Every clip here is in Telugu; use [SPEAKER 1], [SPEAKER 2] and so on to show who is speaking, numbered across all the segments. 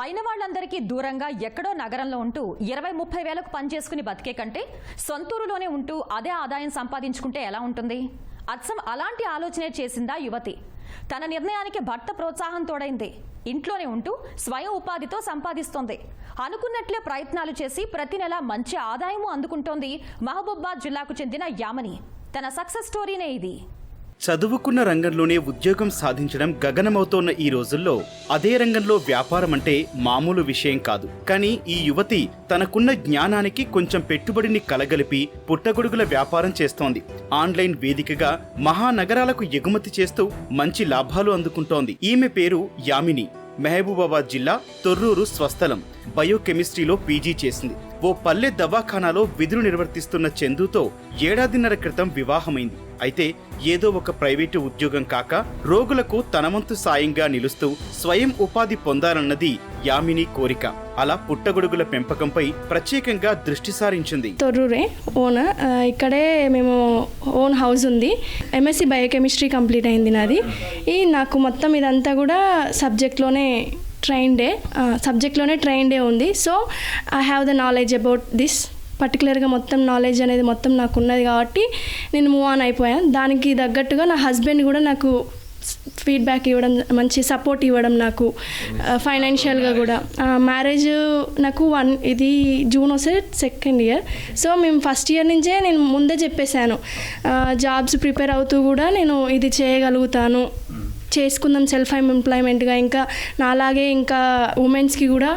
[SPEAKER 1] అయిన వాళ్ళందరికీ దూరంగా ఎక్కడో నగరంలో ఉంటూ ఇరవై ముప్పై వేలకు పనిచేసుకుని బతికే కంటే సొంతూరులోనే ఉంటూ అదే ఆదాయం సంపాదించుకుంటే ఎలా ఉంటుంది? అచ్చం అలాంటి ఆలోచనే చేసిందా యువతి? తన నిర్ణయానికి భర్త ప్రోత్సాహం తోడైంది. ఇంట్లోనే ఉంటూ స్వయం ఉపాధితో సంపాదిస్తోంది. అనుకున్నట్లే ప్రయత్నాలు చేసి ప్రతి నెల మంచి ఆదాయము అందుకుంటోంది మహబూబాద్ జిల్లాకు చెందిన యామని. తన సక్సెస్ స్టోరీనే ఇది.
[SPEAKER 2] చదువుకున్న రంగంలోనే ఉద్యోగం సాధించడం గగనమవుతోన్న ఈ రోజుల్లో అదే రంగంలో వ్యాపారం అంటే మామూలు విషయం కాదు. కానీ ఈ యువతి తనకున్న జ్ఞానానికి కొంచెం పెట్టుబడిని కలగలిపి పుట్టగొడుగుల వ్యాపారం చేస్తోంది. ఆన్లైన్ వేదికగా మహానగరాలకు ఎగుమతి చేస్తూ మంచి లాభాలు అందుకుంటోంది. ఈమె పేరు యామిని. మహబూబాబాద్ జిల్లా తొర్రూరు స్వస్థలం. బయోకెమిస్ట్రీలో పీజీ చేసింది. ఓ పల్లె దవాఖానాలో విధులు నిర్వర్తిస్తున్న చందుతో ఏడాదిన్నర క్రితం వివాహమైంది. అయితే ఏదో ఒక ప్రైవేటు ఉద్యోగం కాక రోగులకు తనవంతు సాయంగా నిలుస్తూ స్వయం ఉపాధి పొందాలన్నది యామిని కోరిక. అలా పుట్టగొడుగుల పెంపకంపై ప్రత్యేకంగా దృష్టి సారించింది.
[SPEAKER 3] తొర్రూరే ఓన్? ఇక్కడే మేము ఓన్ హౌస్ ఉంది. ఎంఎస్సి బయోకెమిస్ట్రీ కంప్లీట్ అయింది నాది. ఈ నాకు మొత్తం ఇదంతా కూడా సబ్జెక్ట్లోనే ట్రైన్ డే సబ్జెక్ట్లోనే ట్రైన్ డే ఉంది. So I have the knowledge about this పర్టికులర్గా మొత్తం నాలెడ్జ్ అనేది మొత్తం నాకు ఉన్నది కాబట్టి నేను మూవ్ ఆన్ అయిపోయాను. దానికి తగ్గట్టుగా నా హస్బెండ్ కూడా నాకు ఫీడ్బ్యాక్ ఇవ్వడం మంచి సపోర్ట్ ఇవ్వడం నాకు ఫైనాన్షియల్గా కూడా. మ్యారేజ్ నాకు వన్ ఇది జూన్ వస్తే సెకండ్ ఇయర్ సో మేము ఫస్ట్ ఇయర్ నుంచే నేను ముందే చెప్పేశాను. జాబ్స్ ప్రిపేర్ అవుతూ కూడా నేను ఇది చేయగలుగుతాను. చేసుకుందాం సెల్ఫ్ ఎంప్లాయ్మెంట్గా ఇంకా నాలాగే ఇంకా ఉమెన్స్కి కూడా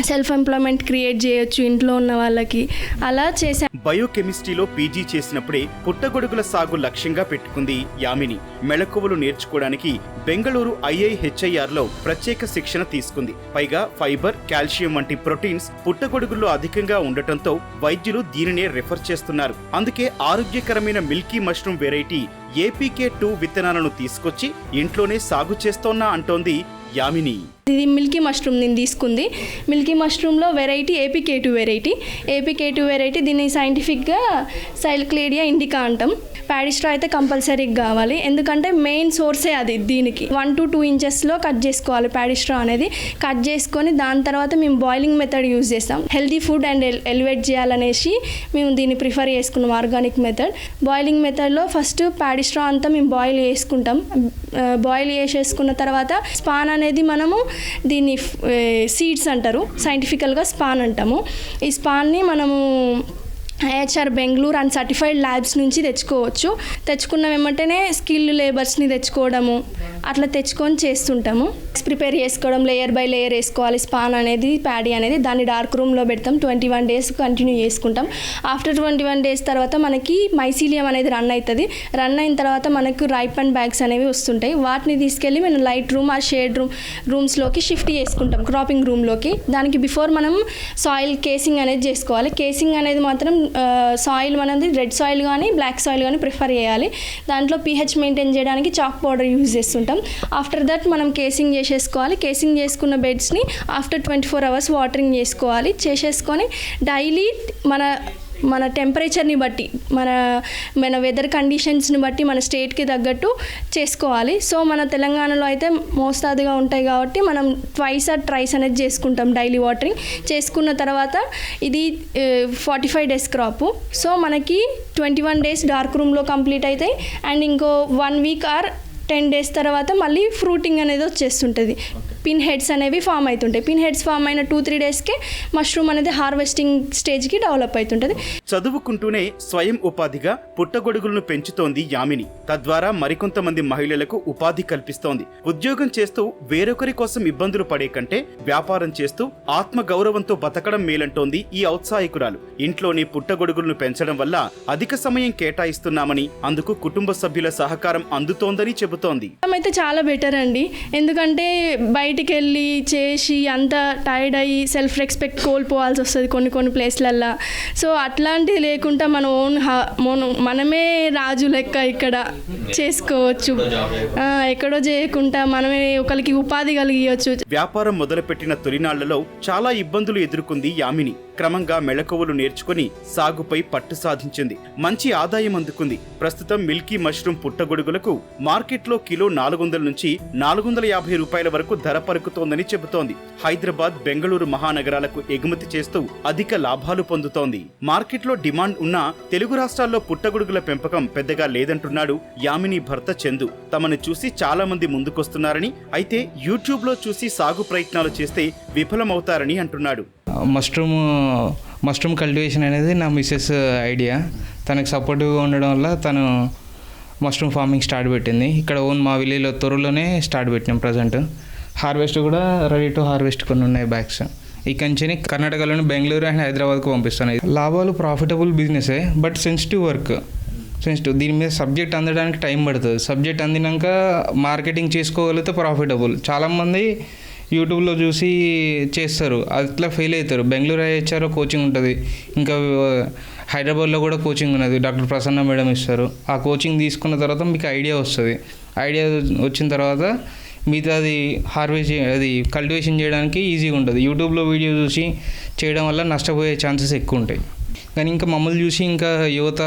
[SPEAKER 3] సెల్ఫ్ ఎంప్లాయ్మెంట్ క్రియేట్ చేయొచ్చు ఇంట్లో ఉన్న వాళ్ళకి. అలా చేశాను
[SPEAKER 2] బయోకెమిస్ట్రీలో పీజీ చేసినప్పుడే పుట్టగొడుగుల సాగు లక్ష్యంగా పెట్టుకుంది యామిని. మెళకువలు నేర్చుకోవడానికి బెంగళూరు ఐఐహెచ్ఐఆర్లో ప్రత్యేక శిక్షణ తీసుకుంది. పైగా ఫైబర్ కాల్షియం వంటి ప్రోటీన్స్ పుట్టగొడుగుల్లో అధికంగా ఉండటంతో వైద్యులు దీనినే రిఫర్ చేస్తున్నారు. అందుకే ఆరోగ్యకరమైన milky mushroom variety APK two విత్తనాలను తీసుకొచ్చి ఇంట్లోనే సాగు చేస్తోన్నా అంటోంది యామిని.
[SPEAKER 3] ఇది మిల్కీ మష్రూమ్ నేను తీసుకుంది. Milky మష్రూమ్లో variety APK two variety. APK two variety దీన్ని సైంటిఫిక్గా సైల్క్లేడియా ఇండికా అంటాం. ప్యాడిస్ట్రా అయితే కంపల్సరీగా కావాలి. ఎందుకంటే మెయిన్ సోర్సే అది దీనికి. వన్ టు టూ ఇంచెస్లో కట్ చేసుకోవాలి ప్యాడిస్ట్రా అనేది. కట్ చేసుకొని దాని తర్వాత మేము బాయిలింగ్ మెథడ్ యూజ్ చేస్తాం. హెల్దీ ఫుడ్ అండ్ ఎలివేట్ చేయాలనేసి మేము దీన్ని ప్రిఫర్ చేసుకున్నాం ఆర్గానిక్ మెథడ్. బాయిలింగ్ మెథడ్లో ఫస్ట్ ప్యాడిస్ట్రా అంతా మేము బాయిల్ చేసుకుంటాం. బాయిల్ చేసేసుకున్న తర్వాత స్పాన్ అనేది మనము దీన్ని సీడ్స్ అంటారు. సైంటిఫికల్గా స్పాన్ అంటాము. ఈ స్పాన్ని మనము IHR Bengaluru and certified labs నుంచి తెచ్చుకోవచ్చు. తెచ్చుకున్న వెంటనే స్కిల్ లేబర్స్ని తెచ్చుకోవడము అట్లా తెచ్చుకొని చేస్తుంటాము. ప్రిపేర్ చేసుకోవడం లేయర్ బై లేయర్ వేసుకోవాలి స్పాన్ అనేది ప్యాడీ అనేది దాన్ని డార్క్ రూమ్లో పెడతాం ట్వంటీ వన్ డేస్ కంటిన్యూ చేసుకుంటాం. ఆఫ్టర్ ట్వంటీ వన్ డేస్ తర్వాత మనకి మైసీలియం అనేది రన్ అవుతుంది. రన్ అయిన తర్వాత మనకు రైప్ అండ్ బ్యాగ్స్ అనేవి వస్తుంటాయి. వాటిని తీసుకెళ్ళి మనం లైట్ రూమ్ ఆ షేడ్ రూమ్ రూమ్స్లోకి షిఫ్ట్ చేసుకుంటాం క్రాపింగ్ రూమ్లోకి. దానికి బిఫోర్ మనం సాయిల్ కేసింగ్ అనేది చేసుకోవాలి. కేసింగ్ అనేది మాత్రం సాయిల్ మనది రెడ్ సాయిల్ కానీ బ్లాక్ సాయిల్ కానీ ప్రిఫర్ చేయాలి. దాంట్లో పీహెచ్ మెయింటైన్ చేయడానికి చాక్ పౌడర్ యూజ్ చేస్తుంటాం. ఆఫ్టర్ దట్ మనం కేసింగ్ చేసేసుకోవాలి. కేసింగ్ చేసుకున్న బెడ్స్ని after twenty four hours watering చేసుకోవాలి. చేసేసుకొని డైలీ మన మన టెంపరేచర్ని బట్టి మన మన వెదర్ కండిషన్స్ని బట్టి మన స్టేట్కి తగ్గట్టు చేసుకోవాలి. సో మన తెలంగాణలో అయితే మోస్తాదుగా ఉంటాయి కాబట్టి మనం ట్వైస్ ఆర్ ట్రైస్ అనేది చేసుకుంటాం డైలీ వాటరింగ్ చేసుకున్న తర్వాత ఇది forty five days crop so మనకి ట్వంటీ వన్ డేస్ డార్క్ రూమ్లో కంప్లీట్ అవుతాయి అండ్ ఇంకో one week or ten days తర్వాత మళ్ళీ ఫ్రూటింగ్ అనేది వచ్చేస్తుంటుంది. పిన్ హెడ్స్ అనేవి ఫామ్ అవుతుంటాయి. పిన్ హెడ్స్ ఫామ్ అయిన టూ త్రీ డేస్కే మష్రూమ్ అనేది హార్వెస్టింగ్ స్టేజ్కి డెవలప్ అవుతుంటుంది.
[SPEAKER 2] చదువుకుంటూనే స్వయం ఉపాధిగా పుట్టగొడుగులను పెంచుతోంది యామిని. తద్వారా మరికొంతమంది మహిళలకు ఉపాధి కల్పిస్తోంది. ఉద్యోగం చేస్తూ వేరొకరి కోసం ఇబ్బందులు పడే కంటే వ్యాపారం చేస్తూ ఆత్మ గౌరవంతో బతకడం మేలంటోంది ఈ ఔత్సాహికురాలు. ఇంట్లోనే పుట్టగొడుగులను పెంచడం వల్ల అధిక సమయం కేటాయిస్తున్నామని అందుకు కుటుంబ సభ్యుల సహకారం అందుతోందని చెబుతోంది.
[SPEAKER 3] అయితే చాలా బెటర్ అండి. ఎందుకంటే బయటికి వెళ్ళి చేసి అంతా టైర్డ్ అయ్యి సెల్ఫ్ రెస్పెక్ట్ కోల్పోవాల్సి వస్తుంది కొన్ని కొన్ని ప్లేస్లల్లో సో అట్లాంటిది లేకుండా మన ఓన్ మనం మనమే రాజు లెక్క ఇక్కడ చేసుకోవచ్చు. ఎక్కడో చేయకుండా మనమే ఒకరికి ఉపాధి కలిగియచ్చు.
[SPEAKER 2] వ్యాపారం మొదలుపెట్టిన తొలినాళ్ళలో చాలా ఇబ్బందులు ఎదుర్కొంది యామిని. క్రమంగా మెళకువలు నేర్చుకుని సాగుపై పట్టు సాధించింది. మంచి ఆదాయం అందుకుంది. ప్రస్తుతం మిల్కీ మష్రూమ్ పుట్టగొడుగులకు మార్కెట్లో కిలో నాలుగు వందల నుంచి నాలుగు వందల యాభై రూపాయల వరకు ధర పలుకుతోందని చెబుతోంది. హైదరాబాద్ బెంగళూరు మహానగరాలకు ఎగుమతి చేస్తూ అధిక లాభాలు పొందుతోంది. మార్కెట్లో డిమాండ్ ఉన్నా తెలుగు రాష్ట్రాల్లో పుట్టగొడుగుల పెంపకం పెద్దగా లేదంటున్నాడు యామిని భర్త చందు. తమను చూసి చాలా మంది ముందుకొస్తున్నారని అయితే యూట్యూబ్లో చూసి సాగు ప్రయత్నాలు చేస్తే విఫలమవుతారని అంటున్నాడు.
[SPEAKER 4] మష్రూమ్ మష్రూమ్ కల్టివేషన్ అనేది నా మిస్సెస్ ఐడియా. తనకు సపోర్టివ్గా ఉండడం వల్ల తను మష్రూమ్ ఫార్మింగ్ స్టార్ట్ పెట్టింది. ఇక్కడ ఓన్ మా విలేజ్లో తొర్రలోనే స్టార్ట్ పెట్టినాం ప్రజెంట్. హార్వెస్ట్ కూడా రెడీ టు హార్వెస్ట్ కొన్ని ఉన్నాయి బ్యాగ్స్. ఇక్కడి నుంచి కర్ణాటకలోని బెంగళూరు అండ్ హైదరాబాద్కు పంపిస్తాను. లాభాలు ప్రాఫిటబుల్ బిజినెసే బట్ సెన్సిటివ్ వర్క్ సెన్సిటివ్ దీని మీద సబ్జెక్ట్ అందడానికి టైం పడుతుంది. సబ్జెక్ట్ అందినాక మార్కెటింగ్ చేసుకోగలిగితే ప్రాఫిటబుల్ చాలామంది యూట్యూబ్లో చూసి చేస్తారు. అట్లా ఫెయిల్ అవుతారు. బెంగళూరు ఐహెచ్ఆర్ కోచింగ్ ఉంటుంది. ఇంకా హైదరాబాద్లో కూడా కోచింగ్ ఉన్నది. డాక్టర్ ప్రసన్న మేడం ఇస్తారు. ఆ కోచింగ్ తీసుకున్న తర్వాత మీకు ఐడియా వస్తుంది. ఐడియా వచ్చిన తర్వాత మిగతా అది హార్వెస్ట్ అది కల్టివేషన్ చేయడానికి ఈజీగా ఉంటుంది. యూట్యూబ్లో వీడియో చూసి చేయడం వల్ల నష్టపోయే ఛాన్సెస్ ఎక్కువ ఉంటాయి కానీ ఇంకా మమ్మల్ని చూసి ఇంకా యువత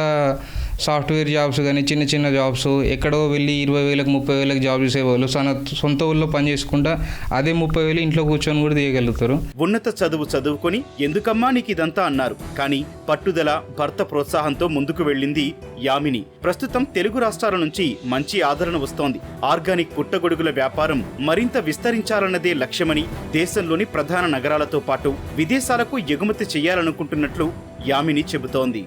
[SPEAKER 4] సాఫ్ట్వేర్ జాబ్స్ కానీ చిన్న చిన్న జాబ్స్ ఎక్కడో వెళ్ళి ఇరవై వేలకు ముప్పై వేలకు జాబ్ చేసేవాళ్ళు. తన సొంత ఊళ్ళో పని చేసుకుంటా అదే ముప్పై వేలు ఇంట్లో కూర్చొని కూడా తీయగలుగుతారు.
[SPEAKER 2] ఉన్నత చదువు చదువుకొని ఎందుకమ్మా నీకు ఇదంతా అన్నారు. కానీ పట్టుదల భర్త ప్రోత్సాహంతో ముందుకు వెళ్ళింది యామిని. ప్రస్తుతం తెలుగు రాష్ట్రాల నుంచి మంచి ఆదరణ వస్తోంది. ఆర్గానిక్ పుట్టగొడుగుల వ్యాపారం మరింత విస్తరించాలన్నదే లక్ష్యమని దేశంలోని ప్రధాన నగరాలతో పాటు విదేశాలకు ఎగుమతి చేయాలనుకుంటున్నట్లు యామిని చెబుతోంది.